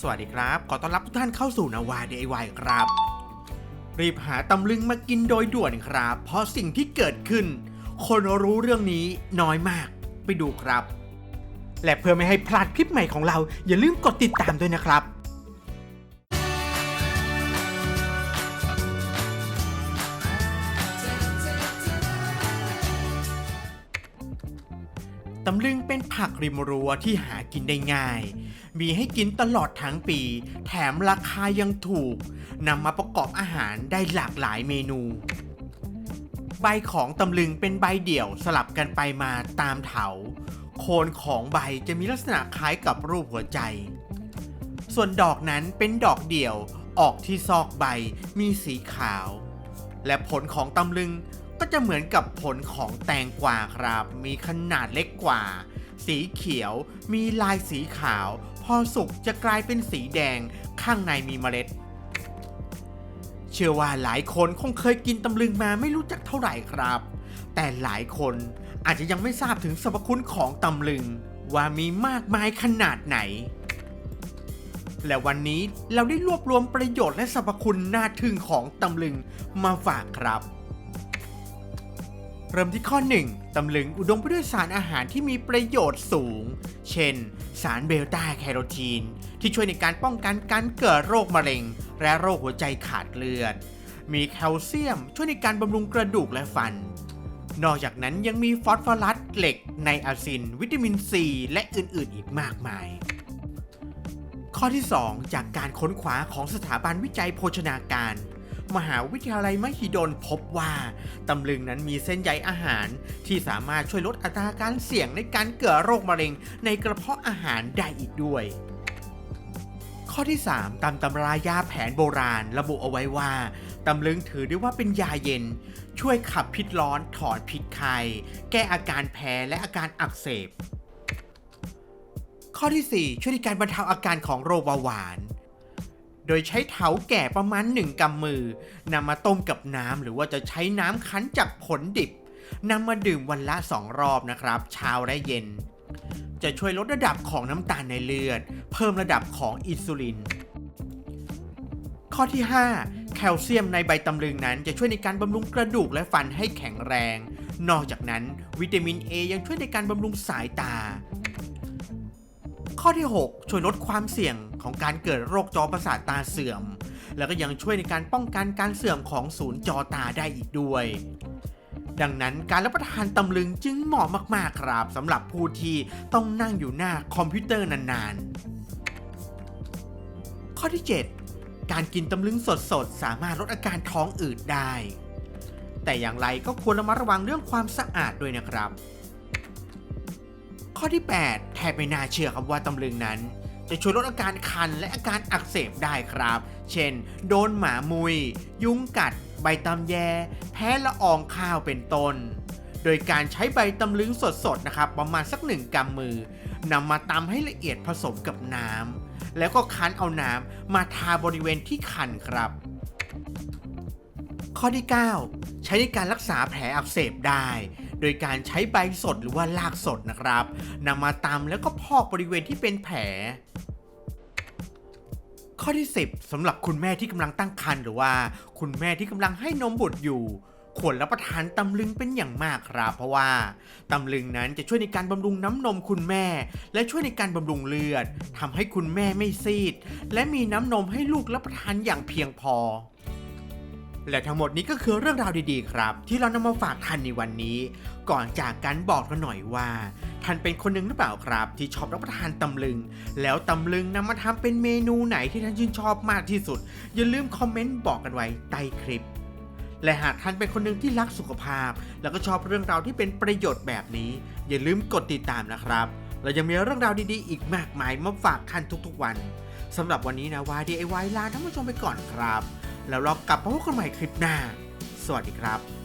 สวัสดีครับ ขอต้อนรับทุกท่านเข้าสู่นาวา DIY ครับ รีบหาตำลึงมากินโดยด่วนครับ เพราะสิ่งที่เกิดขึ้น คนรู้เรื่องนี้น้อยมาก ไปดูครับ และเพื่อไม่ให้พลาดคลิปใหม่ของเรา อย่าลืมกดติดตามด้วยนะครับ ตำลึงเป็นผักริมรั้วที่หากินได้ง่าย มีให้กินตลอดทั้งปี แถมราคายังถูกนำมาประกอบอาหารได้หลากหลายเมนู ใบของตำลึงเป็นใบเดี่ยวสลับกันไปมาตามเถา โคนของใบจะมีลักษณะคล้ายกับรูปหัวใจ ส่วนดอกนั้นเป็นดอกเดี่ยวออกที่ซอกใบมีสีขาว และผลของตำลึง ก็จะเหมือนกับผลของแตงกวาครับ มีขนาดเล็กกว่า สีเขียว มีลายสีขาว พอสุกจะกลายเป็นสีแดง ข้างในมีเมล็ด เชื่อว่าหลายคนคงเคยกินตำลึงมาไม่รู้จักเท่าไหร่ครับ แต่หลายคนอาจจะยังไม่ทราบถึงสรรพคุณของตำลึง ว่ามีมากมายขนาดไหน และวันนี้เราได้รวบรวมประโยชน์และสรรพคุณน่าทึ่งของตำลึงมาฝากครับ เริ่มที่ข้อ 1 ตำลึงอุดมไปด้วยสารอาหารที่มีประโยชน์สูง เช่น สารเบลต้าแคโรทีน ที่ช่วยในการป้องกันการเกิดโรคมะเร็ง และโรคหัวใจขาดเลือด มีแคลเซียมช่วยในการบำรุงกระดูกและฟัน นอกจากนั้นยังมีฟอสฟอรัสเหล็กไนอาซิน วิตามินซี และอื่นๆ อีกมากมาย ข้อที่ 2 จากการค้นคว้าของสถาบันวิจัยโภชนาการ มหาวิทยาลัยมหิดลพบว่าตำลึงนั้นมีเส้นใยอาหาร ที่สามารถช่วยลดอัตราการเสี่ยงในการเกิดโรคมะเร็งในกระเพาะอาหารได้อีกด้วยข้อที่ 3 ตามตำรายาแผนโบราณระบุเอาไว้ว่า ตำลึงถือได้ว่าเป็นยาเย็น ช่วยขับพิษร้อน ถอนพิษไข้แก้อาการแพ้และอาการอักเสบ ข้อที่ 4 ช่วยในการบรรเทาอาการของโรคเบาหวาน โดยใช้เถาแก่ประมาณ 1กำมือนำมาต้มกับน้ำหรือว่าจะใช้น้ำคั้นจากผลดิบนำมาดื่มวันละ 2 รอบนะครับ เช้าและเย็น จะช่วยลดระดับของน้ำตาลในเลือด เพิ่มระดับของอินซูลิน ข้อที่ 5 แคลเซียมในใบตำลึงนั้นจะช่วยในการบำรุงกระดูกและฟันให้แข็งแรง นอกจากนั้น วิตามิน A ยังช่วยในการบำรุงสายตา ข้อที่ 6 ช่วยลดความเสี่ยงของการเกิดโรคจอประสาทตาเสื่อม แล้วก็ยังช่วยในการป้องกันการเสื่อมของศูนย์จอตาได้อีกด้วย ดังนั้นการรับประทานตำลึงจึงเหมาะมากๆครับสำหรับผู้ที่ต้องนั่งอยู่หน้าคอมพิวเตอร์นานๆ ข้อที่ 7 การกินตำลึงสดๆ สามารถลดอาการท้องอืดได้ แต่อย่างไรก็ควรระมัดระวังเรื่องความสะอาดด้วยนะครับ ข้อที่ 8 แทบไม่น่าเชื่อครับว่าตำลึงนั้น จะช่วยลดอาการคันและอาการอักเสบได้ครับ เช่น โดนหมามุย ยุงกัด ใบตำแย แพ้ละอองข้าวเป็นต้น โดยการใช้ใบตำลึงสดๆนะครับ ประมาณสักหนึ่งกำมือนำมาตำให้ละเอียดผสมกับน้ำแล้วก็คั้นเอาน้ำมาทาบริเวณที่คันครับ ข้อที่ 9 ใช้ในการรักษาแผลอักเสบได้ โดยการใช้ใบสดหรือว่ารากสดนะครับนำมาตำแล้วก็พอกบริเวณที่เป็นแผลข้อที่ 10สำหรับคุณแม่ที่กำลังตั้งครรภ์หรือว่า คุณแม่ที่กำลังให้นมบุตรอยู่ควรรับประทานตำลึงเป็นอย่างมากครับ เพราะว่าตำลึงนั้นจะช่วยในการบำรุงน้ำนมคุณแม่ และช่วยในการบำรุงเลือดทำให้คุณแม่ไม่ซีด และมีน้ำนมให้ลูกรับประทานอย่างเพียงพอ และทั้งหมดนี้ก็คือเรื่องราวดีๆครับ ที่เรานำมาฝากท่านในวันนี้ ก่อนจากกันบอกกันหน่อยว่า ท่านเป็นคนหนึ่งหรือเปล่าครับ ที่ชอบรับประทานตำลึง แล้วตำลึงนำมาทำเป็นเมนูไหนที่ท่านชื่นชอบมากที่สุด อย่าลืมคอมเมนต์บอกกันไว้ใต้คลิป และหากท่านเป็นคนหนึ่งที่รักสุขภาพ แล้วก็ชอบเรื่องราวที่เป็นประโยชน์แบบนี้ อย่าลืมกดติดตามนะครับ เรายังมีเรื่องราวดีๆ อีกมากมายมาฝากท่านทุกๆวันสำหรับวันนี้นะวา DIY ลาท่านผู้ชมไปก่อนครับ แล้วเรากลับมาพบกันใหม่คลิปหน้า สวัสดีครับ